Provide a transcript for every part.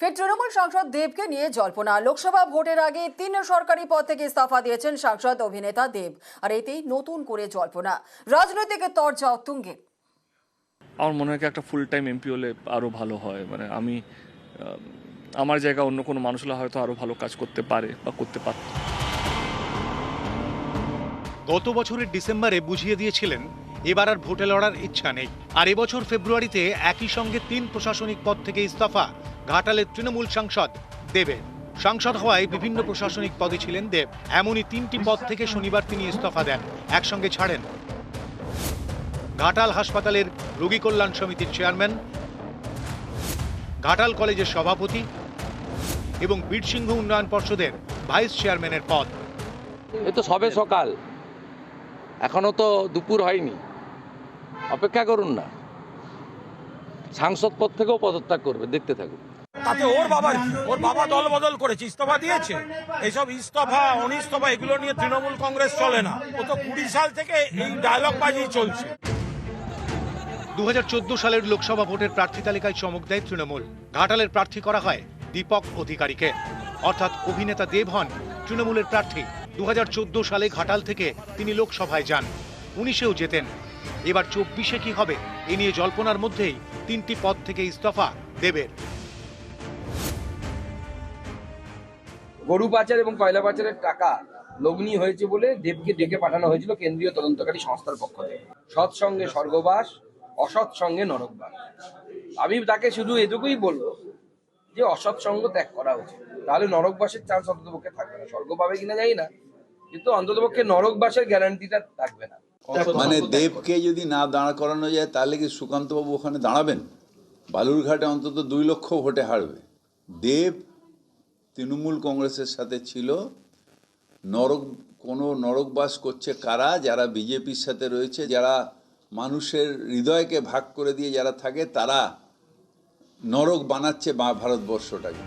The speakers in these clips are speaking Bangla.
ফের তৃণমূল সাংসদ দেবকে নিয়ে জল্পনা। লোকসভা ভোটের আগে তিন সরকারি পদ থেকে ইস্তফা দিয়েছেন সাংসদ অভিনেতা দেব আর এতেই নতুন করে জল্পনা। রাজনৈতিক তরজা উত্তুঙ্গে আমার মনে হয় কি একটা ফুল টাইম এমপি হলে আরও ভালো হয়। মানে আমি আমার জায়গায় অন্য কোনো মানুষ হলে হয়তো আরও ভালো কাজ করতে পারে বা করতে পারত। গত বছরের ডিসেম্বরে বুঝিয়ে দিয়েছিলেন এবার আর ভোটে লড়ার ইচ্ছা নেই। আর এবছর ফেব্রুয়ারিতে একই সঙ্গে তিন প্রশাসনিক পদ থেকে ইস্তফা ঘাটালের তৃণমূল সাংসদ দেবের। সাংসদ হওয়ায় বিভিন্ন প্রশাসনিক পদে ছিলেন দেব। এমনই তিনটি পদ থেকে শনিবার তিনি ইস্তফা দেন। একসঙ্গে ছাড়েন। ঘাটাল হাসপাতালের রোগী কল্যাণ সমিতির চেয়ারম্যান, ঘাটাল কলেজের সভাপতি এবং বীরসিংহ উন্নয়ন পর্ষদের ভাইস চেয়ারম্যানের পদ। এ তো সবে সকাল। এখনও তো দুপুর হয়নি। অপেক্ষা করুন না। সাংসদ পদ থেকেও পদত্যাগ করবে দেখতে থাকুন। তাতে ওর বাবার ওর বাবা দল বদল করেছে ইস্তফা দিয়েছে। এইসব ইস্তফা অনিস্তফা এগুলো নিয়ে তৃণমূল কংগ্রেস চলে না। ও তো কুড়ি সাল থেকে এই ডায়লগ বাজি চলছে। দু সালের লোকসভা ভোটের প্রার্থী তালিকায় চমক দেয় তৃণমূল। ঘাটালের প্রার্থী করা হয় দীপক অধিকারীকে। অর্থাৎ অভিনেতা দেব হন তৃণমূলের প্রার্থী। দু হাজার চোদ্দ সালে ঘাটাল থেকে তিনি লোকসভায় যান। উনিশেও যেতেন এবার চব্বিশে কি হবে? এ নিয়ে জল্পনার মধ্যেই তিনটি পদ থেকে ইস্তফা দেবের। গরু পাচার এবং কয়লা পাচারের টাকা লগ্নি হয়েছে বলে দেবকে ডেকে পাঠানো হয়েছিল কেন্দ্রীয় তদন্তকারী সংস্থার পক্ষ থেকে। সৎ সঙ্গে স্বর্গবাস, অসৎ সঙ্গে নরকবাস। আমি তাকে শুধু এটুকুই বলব যে অসৎ সঙ্গ ত্যাগ করা উচিত। তাহলে নরকবাসের চান্স অন্ততপক্ষে থাকবে না। স্বর্গ পাবে কিনা জানি না। কিন্তু অন্ততপক্ষে নরকবাসের গ্যারান্টিটা থাকবে না। মানে দেবকে যদি না দাঁড় করানো যায় তাহলে কি সুকান্তবাবু ওখানে দাঁড়াবেন? বালুরঘাটে অন্তত দুই লক্ষ ভোটে হারবে। দেব তৃণমূল কংগ্রেসের সাথে ছিল। নরক কোনো নরকবাস করছে কারা? যারা বিজেপির সাথে রয়েছে যারা মানুষের হৃদয়কে ভাগ করে দিয়ে যারা থাকে তারা নরক বানাচ্ছে বা ভারতবর্ষটাকে।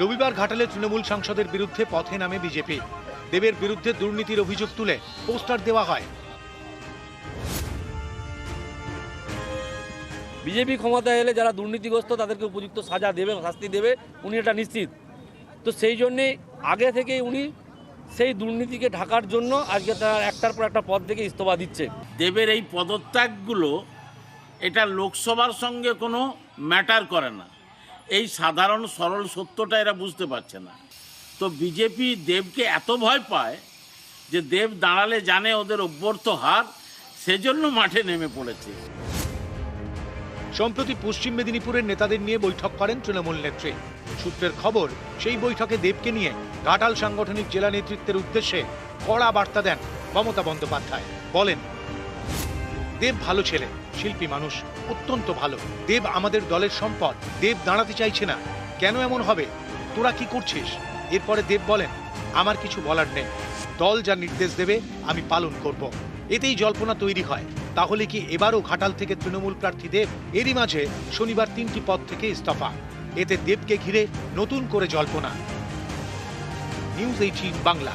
রবিবার ঘাটালে তৃণমূল সাংসদের বিরুদ্ধে পথে নামে বিজেপি। দেবের বিরুদ্ধে দুর্নীতির অভিযোগ তুলে পোস্টার দেওয়া হয়। বিজেপি ক্ষমতায় এলে যারা দুর্নীতিগ্রস্ত তাদেরকে উপযুক্ত সাজা দেবে শাস্তি দেবে উনি এটা নিশ্চিত। তো সেই জন্যে আগে থেকেই উনি সেই দুর্নীতিকে ঢাকার জন্য আজকে তার একটার পর একটা পদ থেকে ইস্তফা দিচ্ছে। দেবের এই পদত্যাগগুলো এটা লোকসভার সঙ্গে কোনো ম্যাটার করে না। এই সাধারণ সরল সত্যটা এরা বুঝতে পারছে না। তো বিজেপি দেবকে এত ভয় পায় যে দেব দাঁড়ালে জানে ওদের অভ্যর্থ হার, সেজন্য মাঠে নেমে পড়েছে। সম্প্রতি পশ্চিম মেদিনীপুরের নেতাদের নিয়ে বৈঠক করেন তৃণমূল নেত্রী। সূত্রের খবর, সেই বৈঠকে দেবকে নিয়ে ঘাটাল সাংগঠনিক জেলা নেতৃত্বের উদ্দেশ্যে কড়া বার্তা দেন মমতা বন্দ্যোপাধ্যায়। বলেন, দেব ভালো ছেলে, শিল্পী মানুষ, অত্যন্ত ভালো। দেব আমাদের দলের সম্পদ। দেব দাঁড়াতে চাইছে না। কেন এমন হবে? তোরা কি করছিস? এরপরে দেব বলেন, আমার কিছু বলার নেই। দল যা নির্দেশ দেবে, আমি পালন করব। এতেই জল্পনা তৈরি হয়। তাহলে কি এবারও ঘাটাল থেকে তৃণমূল প্রার্থী দেব? এরই মাঝে শনিবার তিনটি পদ থেকে ইস্তফা। এতে দেবকে ঘিরে নতুন করে জল্পনা। News eighteen Bangla.